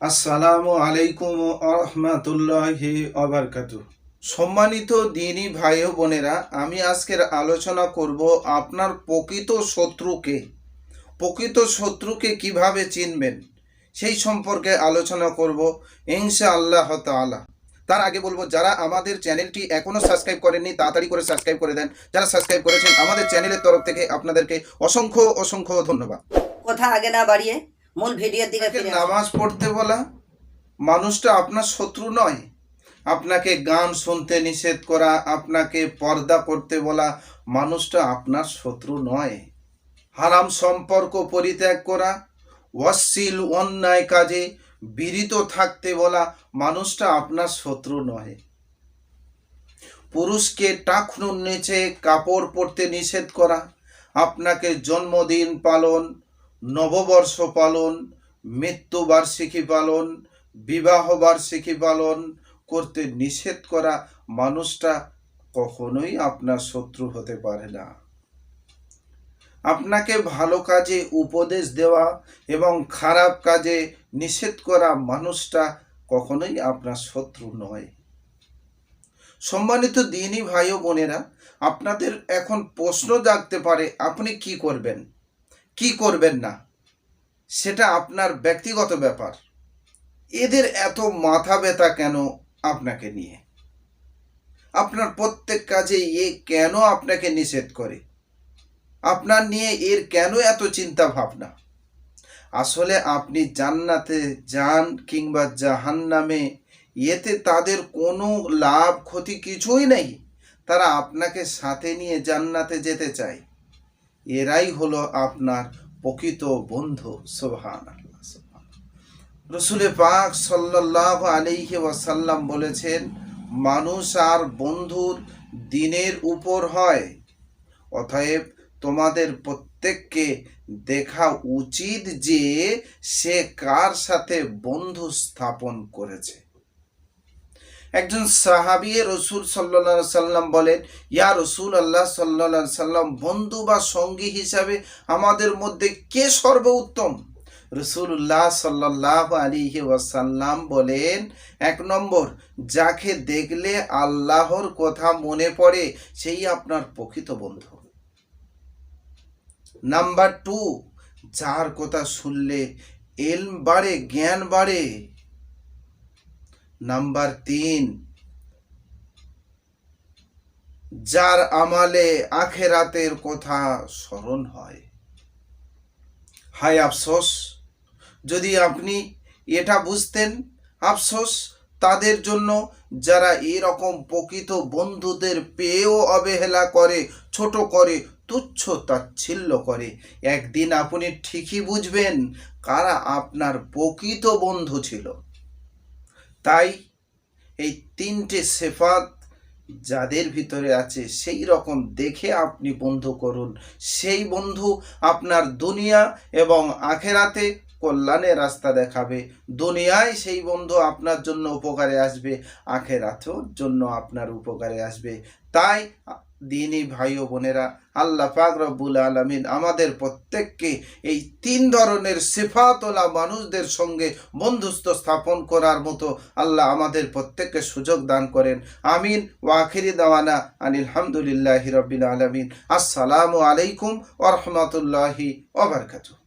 আসসালামু আলাইকুম আরহামাতুল্লাহি অবরকাত সম্মানিত দিনই ভাই ও বোনেরা, আমি আজকের আলোচনা করব আপনার প্রকৃত শত্রুকে। প্রকৃত শত্রুকে কীভাবে চিনবেন? সেই সম্পর্কে আলোচনা করব ইনশা আল্লাহ তাআলা। তার আগে বলব, যারা আমাদের চ্যানেলটি এখনও সাবস্ক্রাইব করেননি, তাড়াতাড়ি করে সাবস্ক্রাইব করে দেন। যারা সাবস্ক্রাইব করেছেন, আমাদের চ্যানেলের তরফ থেকে আপনাদেরকে অসংখ্য অসংখ্য ধন্যবাদ। কথা আগে না বাড়িয়ে মূল ভিডিওর দিকে ফিরে নামাজ পড়তে বলা মানুষটা আপনার শত্রু নয়। আপনাকে গান শুনতে নিষেধ করা আপনাকে পর্দা করতে বলা মানুষটা আপনার শত্রু নয়। হারাম সম্পর্ক পরিত্যাগ করা অশ্লীল অন্যায় কাজে বিরিত থাকতে বলা মানুষটা আপনার শত্রু নয়। পুরুষকে টাকনুর নিচে কাপড় পরতে নিষেধ করা আপনাকে জন্মদিন পালন নববর্ষ পালন, মৃত্যুবার্ষিকী পালন বিবাহ বার্ষিকী পালন করতে নিষেধ করা মানুষটা কখনোই আপনার শত্রু হতে পারে না। আপনাকে ভালো কাজে উপদেশ দেওয়া এবং খারাপ কাজে নিষেধ করা মানুষটা কখনোই আপনার শত্রু নয়। সম্মানিত দিনই ভাই ও বোনেরা, আপনাদের এখন প্রশ্ন জাগতে পারে, আপনি কি করবেন? কি করবেন না? সেটা আপনার ব্যক্তিগত ব্যাপার। এদের এত মাথা ব্যথা কেন আপনাকে নিয়ে? আপনার প্রত্যেক কাজে এ কেন আপনাকে নিষেধ করে? আপনার নিয়ে এর কেন এত চিন্তা ভাবনা? আসলে আপনি জান্নাতে যান কিংবা জাহান্নামে, এতে তাদের কোনো লাভ, ক্ষতি কিছুই নেই। তারা আপনাকে সাথে নিয়ে জান্নাতে যেতে চায়। এরাই হলো আপনার প্রকৃত বন্ধু সোহান রসুলে পাক সাল্লাহ আলিহি ওয়াসাল্লাম বলেছেন, মানুষ আর বন্ধুর দিনের উপর হয়, অতএব তোমাদের প্রত্যেককে দেখা উচিত যে সে কার সাথে বন্ধু স্থাপন করেছে। একজন সাহাবি রসুল সাল্লা সাল্লাম বলেন, ইয়া রসুল আল্লাহ সাল্লা সাল্লাম, বন্ধু বা সঙ্গী হিসাবে আমাদের মধ্যে কে সর্বোত্তম? রসুল্লাহ সাল্লাহ আলিহি ওয়াসাল্লাম বলেন, এক নম্বর, যাকে দেখলে আল্লাহর কথা মনে পড়ে, সেই আপনার প্রকৃত বন্ধু। নাম্বার টু, যার কথা শুনলে এলম বাড়ে, জ্ঞান বাড়ে নাম্বার তিন, যার আমালে আখেরাতের কথা স্মরণ হয়। হায় আফসোস, যদি আপনি এটা বুঝতেন, আফসোস, তাদের জন্য যারা এরকম প্রকৃত বন্ধুদের পেয়েও অবহেলা করে, ছোট করে, তুচ্ছ তাচ্ছিল্য করে, একদিন আপনি ঠিকই বুঝবেন কারা আপনার প্রকৃত বন্ধু ছিল। তাই এই তিনটে সেফাত যাদের ভিতরে আছে, সেই রকম দেখে আপনি বন্ধু করুন। সেই বন্ধু আপনার দুনিয়া এবং আখেরাতে কল্যাণের রাস্তা দেখাবে। দুনিয়ায় সেই বন্ধু আপনার জন্য উপকারে আসবে, আখেরাতেও জন্য আপনার উপকারে আসবে। তাই দিনী ভাই ও বোনেরা, আল্লাহ পাক রব্বুল আলমিন আমাদের প্রত্যেককে এই তিন ধরনের সিফাতলা মানুষদের সঙ্গে বন্ধুত্ব স্থাপন করার মতো আল্লাহ আমাদের প্রত্যেককে সুযোগ দান করেন। আমিন। ওয়াখিরি দাওয়ানা আনিল হামদুলিল্লাহি রবিল আলমিন। আসসালামু আলাইকুম ওরহমতুল্লাহি ওবরকাতুহ